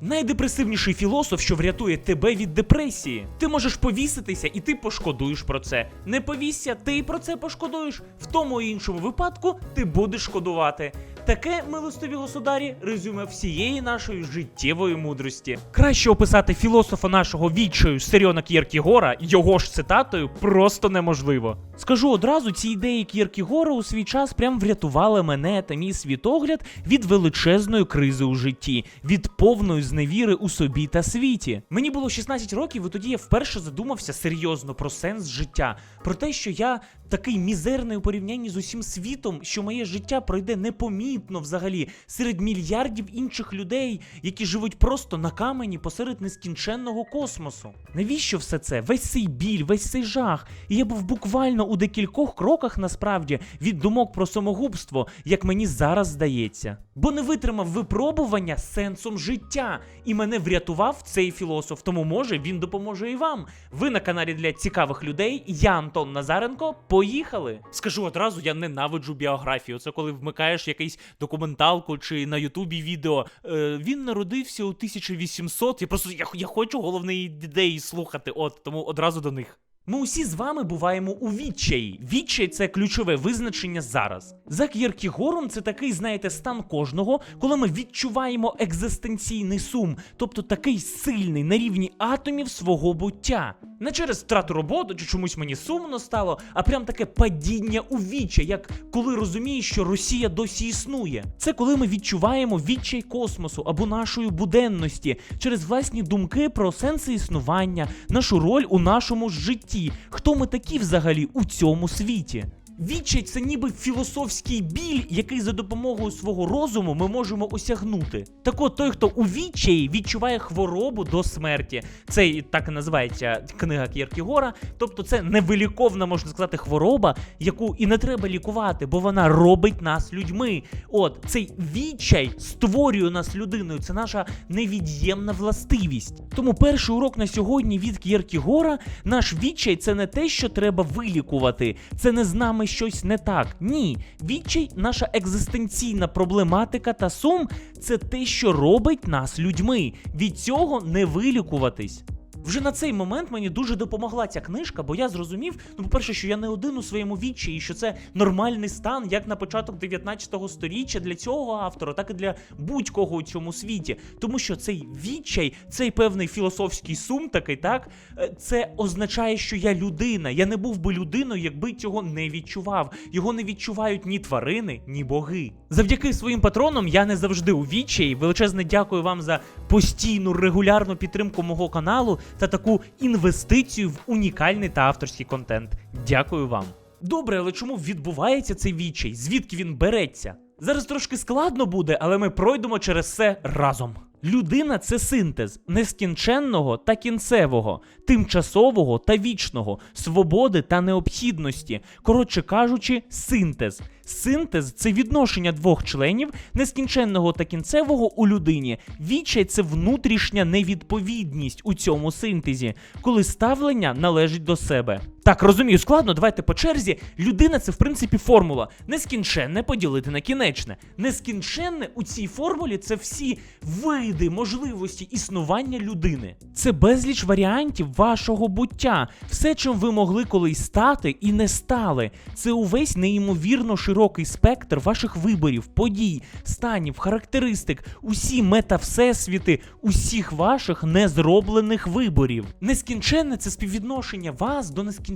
Найдепресивніший філософ, що врятує тебе від депресії. Ти можеш повіситися, і ти пошкодуєш про це. Не повісся, ти і про це пошкодуєш. В тому і іншому випадку ти будеш шкодувати. Таке, милостиві государі, резюме всієї нашої життєвої мудрості. Краще описати філософа нашого відчаю Сиріона К'єркігора його ж цитатою просто неможливо. Скажу одразу, ці ідеї К'єркігора у свій час прям врятували мене та мій світогляд від величезної кризи у житті, від повної зневіри у собі та світі. Мені було 16 років, і тоді я вперше задумався серйозно про сенс життя, про те, що я такий мізерний у порівнянні з усім світом, що моє життя пройде непомітно взагалі серед мільярдів інших людей, які живуть просто на камені посеред нескінченного космосу. Навіщо все це? Весь цей біль, весь цей жах. І я був буквально у декількох кроках насправді від думок про самогубство, як мені зараз здається. Бо не витримав випробування сенсом життя, і мене врятував цей філософ. Тому може він допоможе і вам. Ви на каналі для цікавих людей. Я Антон Назаренко. Поїхали! Скажу одразу, я ненавиджу біографію. Це коли вмикаєш якийсь документалку чи на Ютубі відео. Е, він народився у 1800. Я просто я, я хочу головної ідеї слухати. От тому одразу до них. Ми усі з вами буваємо у відчаї. Відчай це ключове визначення зараз. За К'єркігором це такий, знаєте, стан кожного, коли ми відчуваємо екзистенційний сум, тобто такий сильний на рівні атомів свого буття. Не через втрату роботи чи чомусь мені сумно стало, а прям таке падіння у віччя, як коли розумієш, що Росія досі існує. Це коли ми відчуваємо відчай космосу або нашої буденності через власні думки про сенси існування, нашу роль у нашому житті. Хто ми такі взагалі у цьому світі? Відчай це ніби філософський біль, який за допомогою свого розуму ми можемо осягнути. Так от той, хто у відчаї відчуває хворобу до смерті. Це і так і називається книга К'єркігора. Тобто це невиліковна, можна сказати, хвороба, яку і не треба лікувати, бо вона робить нас людьми. От цей відчай створює нас людиною. Це наша невід'ємна властивість. Тому перший урок на сьогодні від К'єркігора наш відчай це не те, що треба вилікувати, це не з нами щось не так. Ні, відчай, наша екзистенційна проблематика та сум це те, що робить нас людьми. Від цього не вилікуватись. Вже на цей момент мені дуже допомогла ця книжка, бо я зрозумів, ну, по-перше, що я не один у своєму відчаї, що це нормальний стан, як на початок 19 століття для цього автора, так і для будь-кого у цьому світі. Тому що цей відчай, цей певний філософський сум, такий, так, е, це означає, що я людина. Я не був би людиною, якби цього не відчував. Його не відчувають ні тварини, ні боги. Завдяки своїм патронам я не завжди у відчаї. Величезне дякую вам за постійну регулярну підтримку мого каналу та таку інвестицію в унікальний та авторський контент. Дякую вам. Добре, але чому відбувається цей відчай? Звідки він береться? Зараз трошки складно буде, але ми пройдемо через це разом. Людина це синтез нескінченного та кінцевого, тимчасового та вічного, свободи та необхідності. Коротше кажучи, синтез. Синтез це відношення двох членів нескінченного та кінцевого у людині. Відчай це внутрішня невідповідність у цьому синтезі, коли ставлення належить до себе. Так, розумію, складно, давайте по черзі. Людина це в принципі формула. Нескінченне поділити на кінечне. Нескінченне у цій формулі це всі види можливості існування людини. Це безліч варіантів вашого буття, все, чим ви могли колись стати і не стали. Це увесь неймовірно широкий спектр ваших виборів, подій, станів, характеристик, усі мета-всесвіти, усіх ваших незроблених виборів. Нескінченне це співвідношення вас до нескінченного,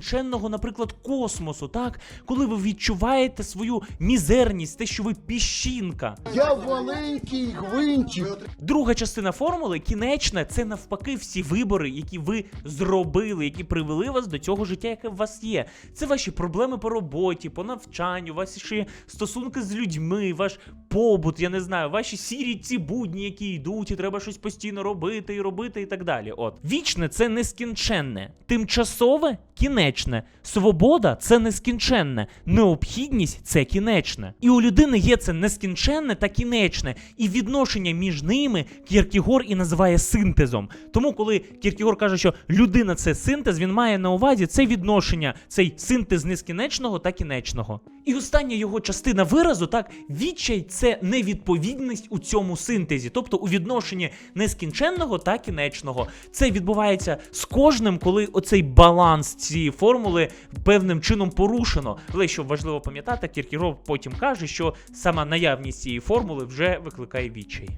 наприклад, космосу, так? Коли ви відчуваєте свою мізерність, те, що ви піщинка. Я маленький гвинтик. Друга частина формули кінечна це навпаки всі вибори, які ви зробили, які привели вас до цього життя, яке в вас є. Це ваші проблеми по роботі, по навчанню, ваші стосунки з людьми, ваш побут, я не знаю, ваші сірі ці будні, які йдуть, і треба щось постійно робити і робити, і так далі. От вічне це нескінченне, тимчасове кінечне. Кінечне. Свобода це нескінченне, необхідність це кінечне. І у людини є це нескінченне та кінечне, і відношення між ними Кіркігор і називає синтезом. Тому, коли Кіркігор каже, що людина це синтез, він має на увазі це відношення, цей синтез нескінечного та кінечного. І остання його частина виразу, так, відчай це невідповідність у цьому синтезі, тобто у відношенні нескінченного та кінечного. Це відбувається з кожним, коли оцей баланс цієї формули певним чином порушено. Але що важливо пам'ятати, Кіркіров потім каже, що сама наявність цієї формули вже викликає відчай.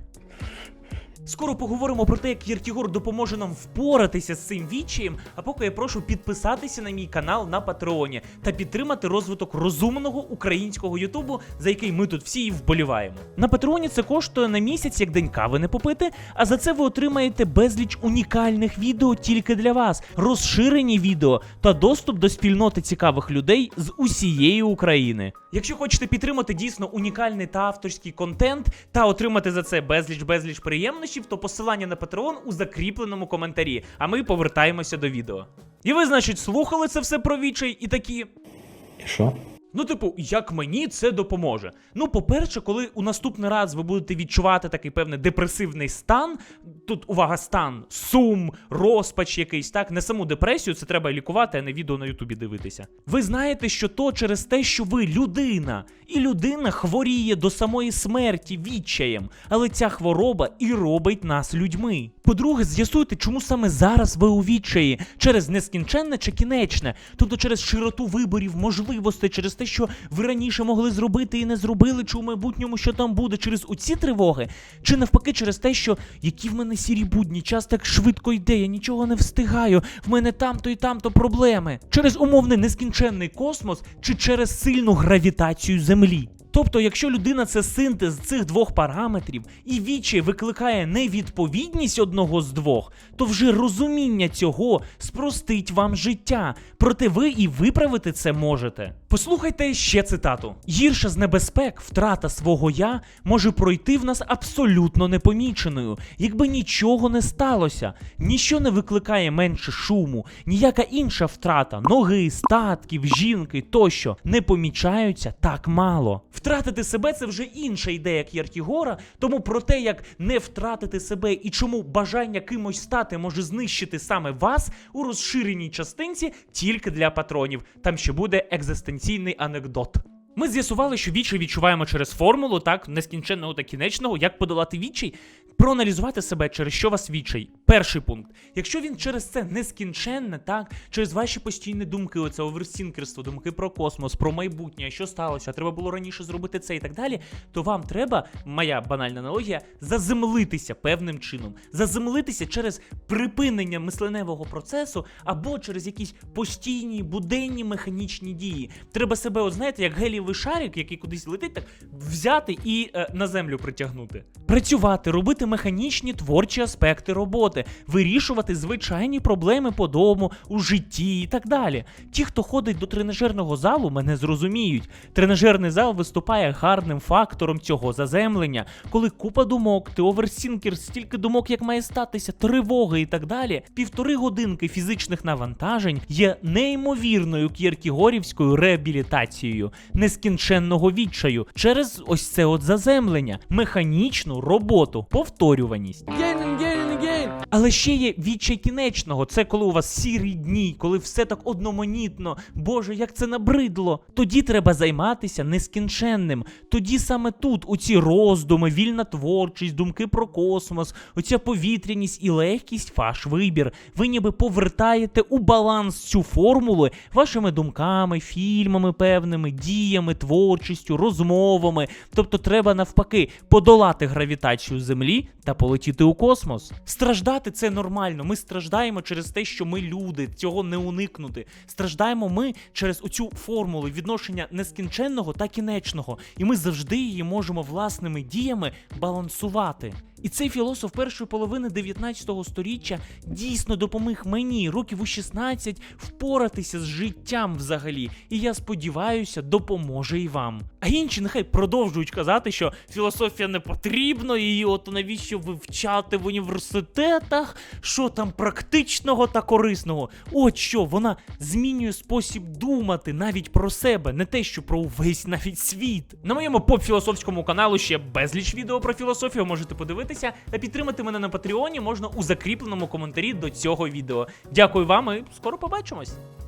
Скоро поговоримо про те, як Єртігор допоможе нам впоратися з цим відчаєм. А поки я прошу підписатися на мій канал на Патреоні та підтримати розвиток розумного українського Ютубу, за який ми тут всі і вболіваємо. На Патреоні це коштує на місяць як день кави не попити, а за це ви отримаєте безліч унікальних відео тільки для вас, розширені відео та доступ до спільноти цікавих людей з усієї України. Якщо хочете підтримати дійсно унікальний та авторський контент та отримати за це безліч безліч приємнощів, то посилання на Patreon у закріпленому коментарі. А ми повертаємося до відео. І ви, значить, слухали це все про вічей і такі. І що? Ну, типу, як мені це допоможе? Ну, по-перше, коли у наступний раз ви будете відчувати такий певний депресивний стан, тут увага, стан, сум, розпач якийсь, так, не саму депресію, це треба лікувати, а не відео на Ютубі дивитися. Ви знаєте, що то через те, що ви людина, і людина хворіє до самої смерті відчаєм, але ця хвороба і робить нас людьми. По-друге, з'ясуйте, чому саме зараз ви у відчаї, через нескінченне чи кінечне, тобто через широту виборів, можливостей, через те, що ви раніше могли зробити і не зробили, чи у майбутньому що там буде, через оці тривоги, чи навпаки, через те, що які в мене сірі будні, час так швидко йде, я нічого не встигаю, в мене там-то і там-то проблеми, через умовний нескінченний космос, чи через сильну гравітацію Землі. Тобто, якщо людина це синтез цих двох параметрів, і вічі викликає невідповідність одного з двох, то вже розуміння цього спростить вам життя. Проте ви і виправити це можете. Послухайте ще цитату: гірша з небезпек, втрата свого я може пройти в нас абсолютно непоміченою, якби нічого не сталося, ніщо не викликає менше шуму, ніяка інша втрата ноги, статків, жінки тощо не помічаються так мало. Втратити себе це вже інша ідея К'єркігора, тому про те, як не втратити себе і чому бажання кимось стати може знищити саме вас у розширеній частинці тільки для патронів. Там ще буде екзистенційний анекдот. Ми з'ясували, що вічі відчуваємо через формулу, так, нескінченного та кінечного, як подолати вічі, проаналізувати себе, через що вас відчай. Перший пункт. Якщо він через це нескінченне, так, через ваші постійні думки, оце оверсінкерство, думки про космос, про майбутнє, що сталося, треба було раніше зробити це і так далі, то вам треба, моя банальна аналогія, заземлитися певним чином. Заземлитися через припинення мисленевого процесу або через якісь постійні буденні механічні дії. Треба себе, от знаєте, як гелієвий шарик, який кудись летить, так взяти і е, на землю притягнути. Працювати, робити механічні творчі аспекти роботи, вирішувати звичайні проблеми по дому, у житті і так далі. Ті, хто ходить до тренажерного залу, мене зрозуміють. Тренажерний зал виступає гарним фактором цього заземлення, коли купа думок, ти оверсінкер, стільки думок, як має статися, тривоги і так далі. Півтори годинки фізичних навантажень є неймовірною кіркігорівською реабілітацією нескінченного відчаю через ось це от заземлення, механічну роботу, повторюваність. Але ще є відчай кінечного. Це коли у вас сірі дні, коли все так одноманітно. Боже, як це набридло. Тоді треба займатися нескінченним. Тоді саме тут, у ці роздуми, вільна творчість, думки про космос, оця повітряність і легкість, ваш вибір. Ви ніби повертаєте у баланс цю формулу вашими думками, фільмами певними, діями, творчістю, розмовами. Тобто треба навпаки подолати гравітацію Землі та полетіти у космос. Страждати це нормально. Ми страждаємо через те, що ми люди, цього не уникнути. Страждаємо ми через оцю формулу відношення нескінченного та кінечного, і ми завжди її можемо власними діями балансувати. І цей філософ першої половини 19 століття дійсно допоміг мені років у 16 впоратися з життям взагалі. І я сподіваюся, допоможе і вам. А інші нехай продовжують казати, що філософія не потрібна, і от навіщо вивчати в університетах, що там практичного та корисного. От що вона змінює спосіб думати навіть про себе, не те, що про увесь навіть світ. На моєму поп-філософському каналу ще безліч відео про філософію можете подивитися, а підтримати мене на Патреоні можна у закріпленому коментарі до цього відео. Дякую вам і скоро побачимось.